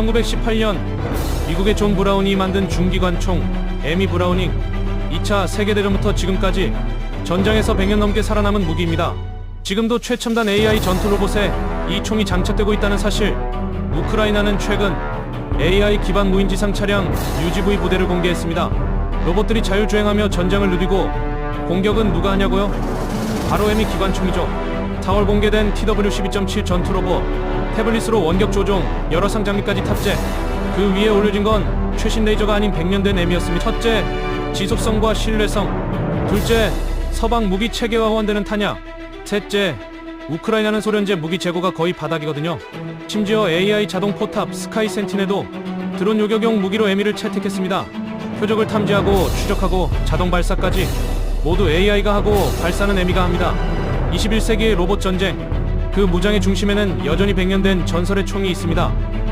1918년 미국의 존 브라운이 만든 중기관총 에미 브라우닝 2차 세계대전부터 지금까지 전장에서 100년 넘게 살아남은 무기입니다. 지금도 최첨단 AI 전투 로봇에 이 총이 장착되고 있다는 사실 우크라이나는 최근 AI 기반 무인지상 차량 UGV 부대를 공개했습니다. 로봇들이 자율주행하며 전장을 누비고 공격은 누가 하냐고요? 바로 에미 기관총이죠. 4월 공개된 TW12.7 전투 로봇 태블릿으로 원격 조종, 여러 상장비까지 탑재. 그 위에 올려진 건 최신 레이저가 아닌 100년 된 M이었습니다. 첫째, 지속성과 신뢰성. 둘째, 서방 무기 체계와 호환되는 탄약. 셋째, 우크라이나는 소련제 무기 재고가 거의 바닥이거든요. 심지어 AI 자동 포탑 스카이 센틴에도 드론 요격용 무기로 에미를 채택했습니다. 표적을 탐지하고 추적하고 자동 발사까지 모두 AI가 하고 발사는 에미가 합니다. 21세기의 로봇 전쟁. 그 무장의 중심에는 여전히 100년 된 전설의 총이 있습니다.